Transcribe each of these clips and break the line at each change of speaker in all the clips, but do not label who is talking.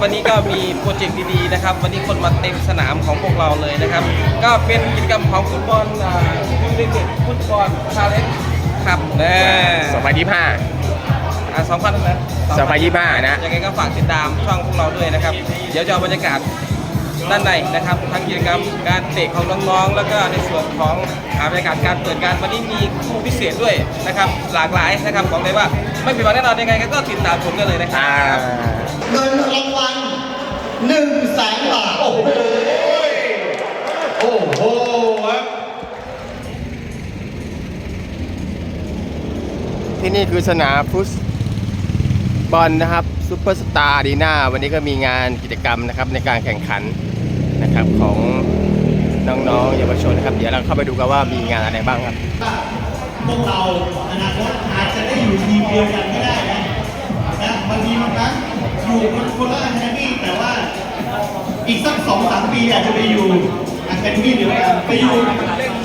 ก็สวัสดีครับวันนี้ก็มีโปรเจกต์ดีๆนะครับ วันนี้คนมาเต็มสนามของพวกเราเลยนะครับ ก็เป็นกิจกรรมของฟุตบอลยูไนเต็ดฟุตบอลชาเลนจ์ครับแน่
2025
อ่าสองพันนะ
2025นะ
ยังไงก็ฝากติดตามช่องพวกเราด้วยนะครับ เดี๋ยวจะเอาบรรยากาศ ด้านในนะครับทั้งกิจกรรมการเตะของน้องๆ แล้วก็ในส่วนของอ่าบรรยากาศการเปิดการวันนี้มีคู่พิเศษด้วยนะครับหลากหลายนะครับบอกเลยว่าไม่ผิดหวังแน่นอนยังไงก็ติดตามชมกันเลยนะครั
อ่า
บ
เงินรางวัลหนึ่งแสนบาทโอ้โหโอ้โหครับ
ที่นี่คือสนามฟุตบอลนะครับซูเปอร์สตาร์ดีนาวันนี้ก็มีงานกิจกรรมนะครับในการแข่งขัน นะครับของน้องๆเยาวชนนะครับ เดี๋ยวเราเข้าไปดูกันว่ามีงานอะไรบ้างครับ
พวกเราอนาคตอาจจะได้อยู่ทีมเดียวกันก็ได้นะนะบางทีบางครั้งอยู่คนคนละอะคาเดมี่แต่ว่าอีกสักสองสามปีอาจจะไปอยู่อะคาเดมี่เดียวกันไปอยู่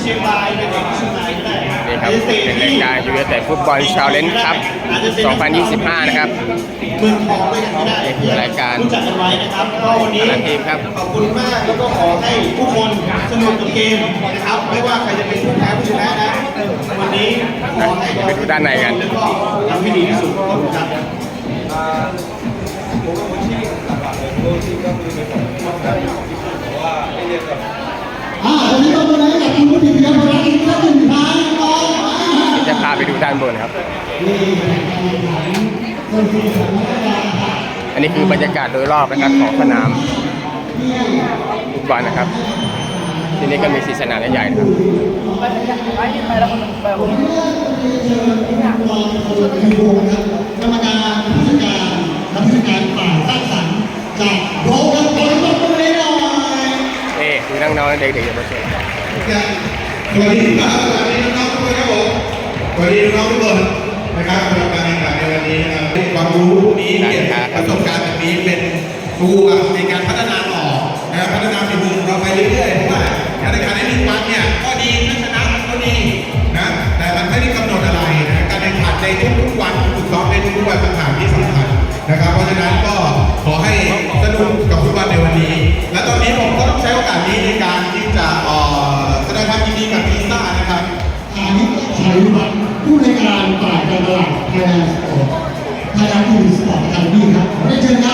เชียงรายไปเด็กเชียงรายก็ได้
นี่ครับ
อาจจะตะ
เป็น
ที่
รายการยูเนเต็ดฟุตบอลชาเลนจ์ครับ
อาจจะเตะ
2025 นะครับ
เมืองทองด้วยกันก็ได้
นี่คือรายการ
รู้จักกันไว้นะครับก็วันนี้
แต่ละทีมครับ
ขอบคุณมากแล้วก็ขอให้ทุกคนสนุกกับเกมนะครับไม่ว่าใครจะเป็นผู้แพ้ผู้ชนะนะวันนี้ขอให้
ไปดูด้านในกัน
แล้วก็ทำให้ดีที่สุดขอบคุณครับอ่าวันนี้ต้องมาให้กับคุณผู้ดีเพียงพอแล้วอีกสักหนึ่งครั้งน้อง
จะพาไปดูด้านบนครับ อันนี้คือบรรยากาศโดยรอบนะครับของสนามฟุตบอลนะครับ ที่นี่ก็มีสีสนามใหญ่ๆนะครับ
กรรมการผู้จัดการและผู้จัดการฝ่ายสร้างสรรค์จากโรงพยาบาลตบมือให้หน่อย
เอ๊คือน้องๆเด็กๆเยาวชน
สวัสดีครับสวัสดีน้องๆทุกคนครับผมสวัสดีน้องๆทุกคนนะครับ ครับความรู้พวกนี้เก็บประสบการณ์แบบนี้เป็นครูอะในการพัฒนาต่อนะครับพัฒนาฝีมือของเราไปเรื่อยๆเพราะว่าการแข่งขันในหนึ่งวันเนี่ยก็ดีถ้าชนะมันก็ดีนะแต่มันไม่ได้กำหนดอะไรนะการแข่งขันในทุกๆวันฝึกซ้อมในทุกๆวันต่างหากที่สำคัญนะครับ เพราะฉะนั้นก็ขอให้สนุกกับฟุตบอลในวันนี้ และตอนนี้ผมก็ต้องใช้โอกาสนี้ในการ ส
ปอร์ตอะคาเดมี่ครับขอได้เชิญครับ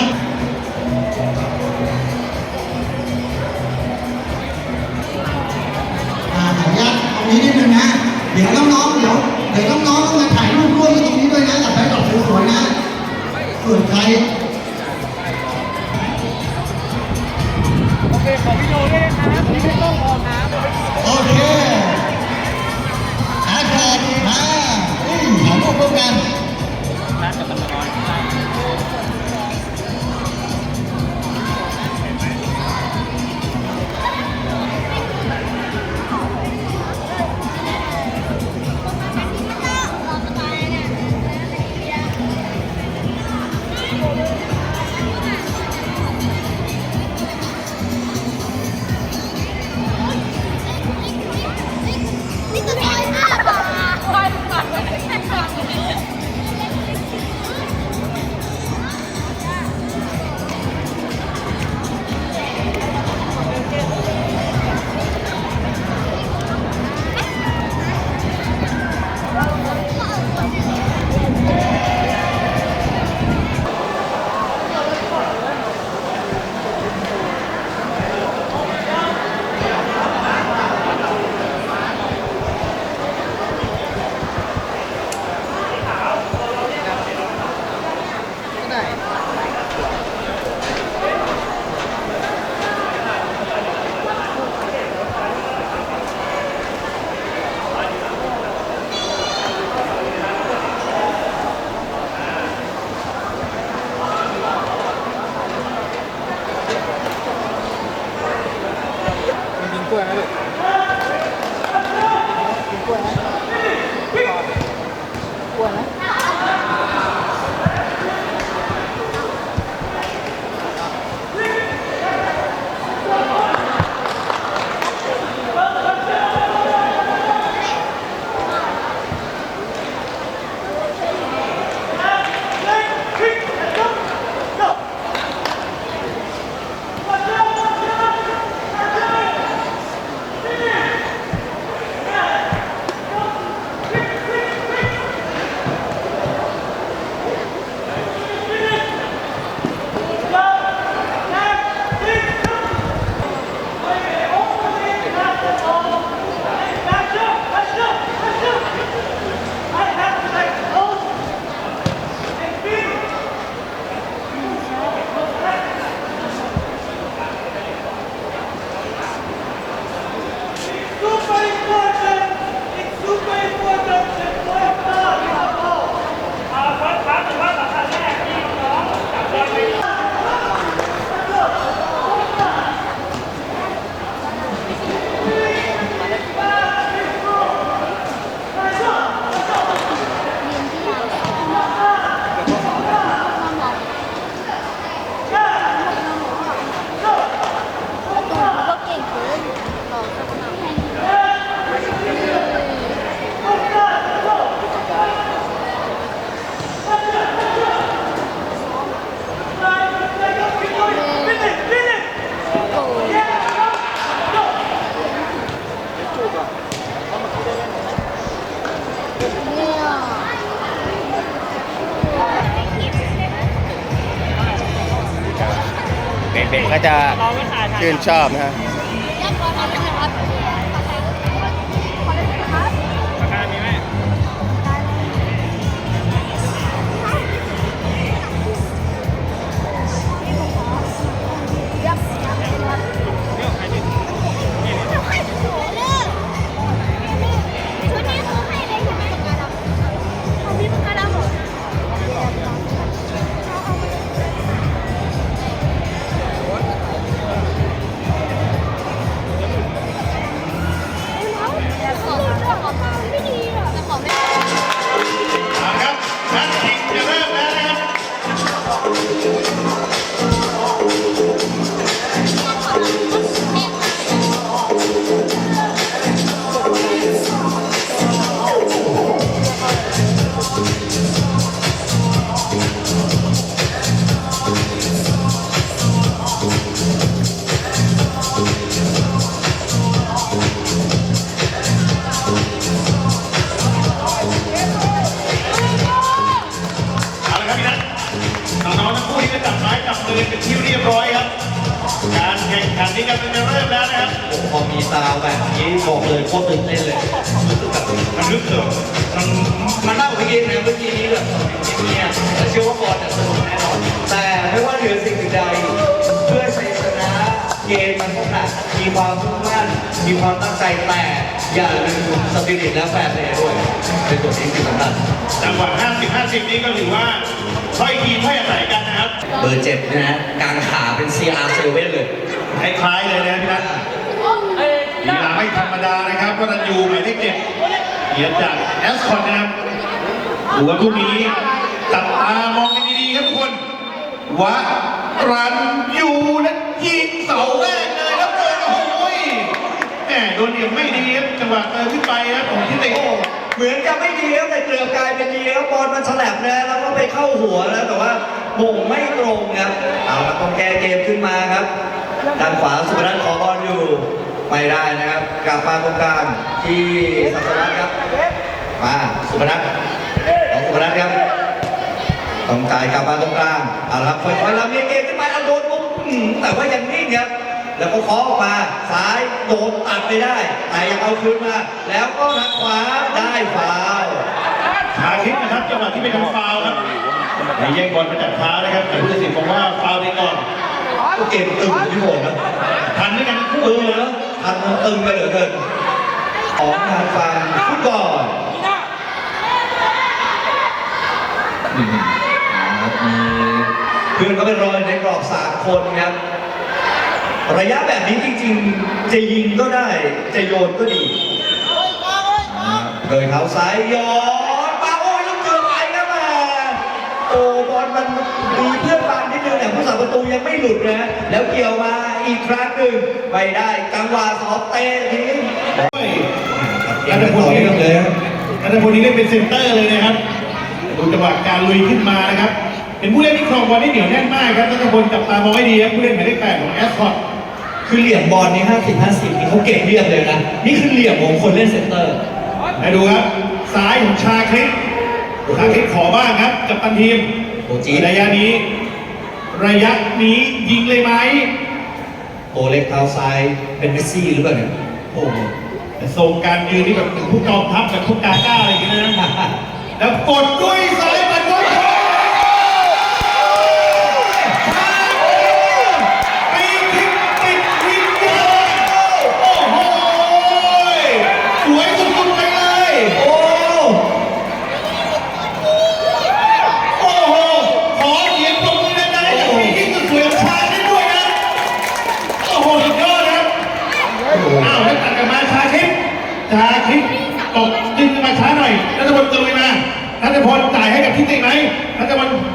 Bukan. ก็
จะชื่นชอบนะฮะ
แล้
วนะครับพอมี
ซาวแบบนี้บอกเลยโคตรตื่นเต้นเลยรู้สึกแบบ
มันลึกเกินมัน
มันมากกว่าเมื่อกี้นะเมื่อกี้นี้แบบเงียเชื่อว่าบอลจะสนุกแน่นอนแต่ไม่ว่าเหนือสิ่งอื่นใดเพื่อชัยชนะเกมมันต้องหนักมีความมุ่งมั่นมีความตั้งใจแต่อย่าลืมสปิริตและแฟร์เพลย์ด้วยเป็นตัวที่สำคัญ
จังหวะ50 50 นี้ก็ถือว่าค่อยทีค่อยอาศัยกันนะครับ
เบอร์เจ็ดนะฮะกลางขาเป็น CR7 เลย
คล้ายๆเลยนะพี่นัทลีลาไม่ธรรมดานะครับวัตันยูหมายเลขเจ็ดเกียรติจากแอสคอนนะครับดูว่าพรุ่งนี้จับตามองกันดีๆครับทุกคนวะรันยูนะยิงเสาแรกเลยแล้วเกินโอ้โหแหมโดนเหลี่ยมไม่ดีครับจังหวะเติมขึ้นไปนะของที่ติ
เหมือนจะไม่ดีครับแต่เกลือกลายเป็นดีครับบอลมันฉลับนะแล้วก็ไปเข้าหัวแล้วแต่ว่าโมงไม่ตรงครับเอาละต้องแก้เกมขึ้นมาครับ ด้านขวาสุพนัทขอบอลอยู่ไม่ได้นะครับกลับมาตรงกลางที่สัสวัตครับมาสุพนัทของสุพนัทครับต้องจ่ายกลับมาตรงกลางเอาละครับค่อยๆลำเลียงเกมขึ้นมาแล้วโดนปุ๊บแต่ว่ายังนิ่งครับแล้วก็เคาะออกมาซ้ายโดนตัดไปได้แต่ยังเอาคืนมา แล้วก็ทางขวาได้ฟาว
ขาคิดนะครับจังหวะที่ไปทำฟาวครับในแย่งบอลมาจากเท้านะครับแต่ผู้ตัดสินบอกว่าฟาวไปก่อน
ก็เกมตึงพี่โหนนะ
ทันด้วยกันทั้งคู่
เออ
เลย
นะ
นะ
ทันมันตึงไปเหลือเกินของทางฝั่งฟุตบอลอืมนะครับมีเพื่อนก็เป็นรอยในกรอบสามคนครับระยะแบบนี้จริงๆ จะยิงก็ได้ จะโยนก็ดีโดยเท้าซ้ายย้อนมาโอ้ยลูกเกือบไปครับมา โอ้บอลมันมีเพื่อนบานนิดนึงแต่ผู้สาประตูยังไม่หลุดนะแล้วเกี่ยวมาอีกครั้งหนึ่งไม่ได้จังหวะสอบเตะทีนี้
รัตพลนี่เลยรัตพลนี่เล่นเป็นเซนเตอร์เลยนะครับดูจังหวะการลุยขึ้นมานะครับ เป็นผู้เล่นที่ครองบอลได้เหนียวแน่นมากครับรัตพลจับตามองให้ดีครับผู้เล่นหมายเลขแปดของแอสคอต
คือเหลี่ยมบอลนี่50 50นี่เขาเก่งเรียบเลยนะนี่คือเหลี่ยมของคนเล่นเซนเตอร์
มาดูครับซ้ายของชาคริส ชาคริสขอบ้างครับกับตันทีม
โอ้จี๊ด
ระยะนี้ ระยะนี้ยิงเลยไหม
โอเล็กเท้าซ้ายเป็นเมสซี่หรือเปล่าเนี่ยโอ้โห
แต่ทรงการยืนที่แบบเป็นผู้กองทัพแบบผู้กาก้าอะไรอย่างเงี้ยนะแล้วกดด้วยซ้าย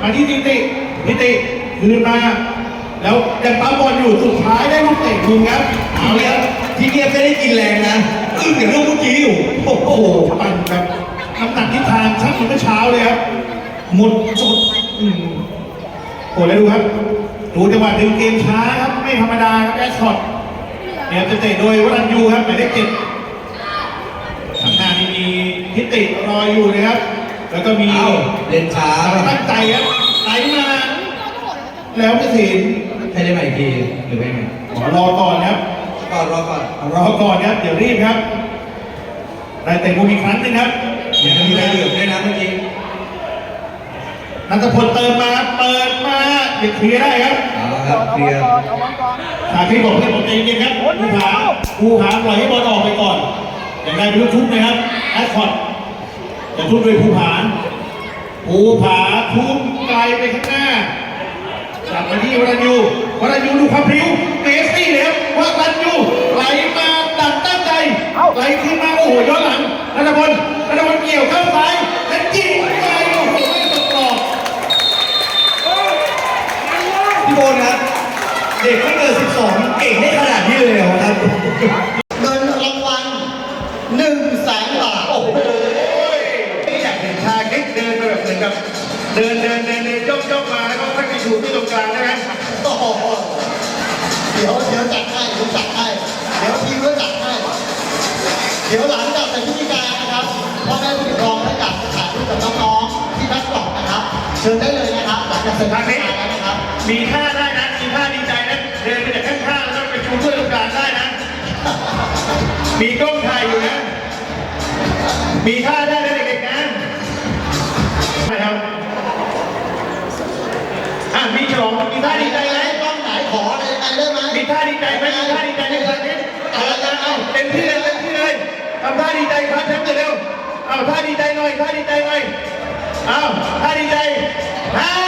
มาที่ทิติทิติคืนมา แล้วยังปั๊มบอลอยู่สุดท้ายได้ลูกเตะมุมครับเอา
ที
เดีย
ทีเนี้ยไม่ได้กินแรงนะอึ้งกับเรื่องเมื่อกี้อยู่โอ้โห
ปั่นแบบน้ำหนักทิศทางชักเหมือนเมื่อเช้าเลยครับ
หมดจด
อืมโอ้แล้วดูครับดูจังหวะดึงเกมช้าครับไม่ธรรมดาครับแอสคอตเนี่ยจะเตะโดยวรันยูครับหมายเลขเจ็ดข้างหน้านี่มีทิติรออยู่นะครับ แล้วก็มี
เอ้าเล่นช้า
ตั้งใจครับไหลมา แล้วกระสิน
ให้ได้ใหม่อีกทีหรือไม่ไง
ขอรอก่อนครับ
ก่อนรอก่อน
รอก่อนครับเดี๋ยวรีบครับได้เตะมุมอีกครั้งหนึงครับ
เดี๋ยวจะมีการเหลือบด้วยนะเมื่อกี้
นัทพลเติมมาเปิดมาเด็กเคลียร์ได้ครับ
เอาละครับเคลียร์
ชาคริสบอกเพื่อนผมใจเย็นครับภูผาภูผาปล่อยให้บอลออกไปก่อนอย่างไรเป็นลูกทุบนะครับแอดคอร์ด จะทุบโดยภูผาภูผาทุ่มไกลไปข้างหน้าจับมาที่วรัญยูวรัญยูดูความพริ้ว ลางได้
ไห
ม
โอ้โหเดี๋ยวเดี๋ยวจัดให้เดี๋ยวจัดให้เดี๋ยวทีมก็จัดให้เดี๋ยวหลังจากเป็นพิธีการนะครับพ่อแม่ผู้ปกครองและอยากจะถ่ายรูปกับน้องๆที่แบ็คดรอปนะครับ เชิญได้เลยนะครับหลังจากเสร็จพิธีการแล้วนะครับ
มีท่าได้นะมีท่าดีใจนะเดินไปจากข้างๆแล้วก็ไปชูถ้วยตรงกลางได้นะ มีกล้องถ่ายอยู่นะ มีท่าได้นะเด็ก อะมีฉลงมีท่าดีใจไหม
ต้องไหนขออะไรยังได้ไหม
มีท่าดีใจไหมมีท่าดีใจไหมคริสเออเอาเอาเต็มที่เลยเต็มที่เลยทำท่าดีใจครับแชมป์เร็วเอาท่าดีใจหน่อยท่าดีใจหน่อยเอาท่าดีใจฮ่า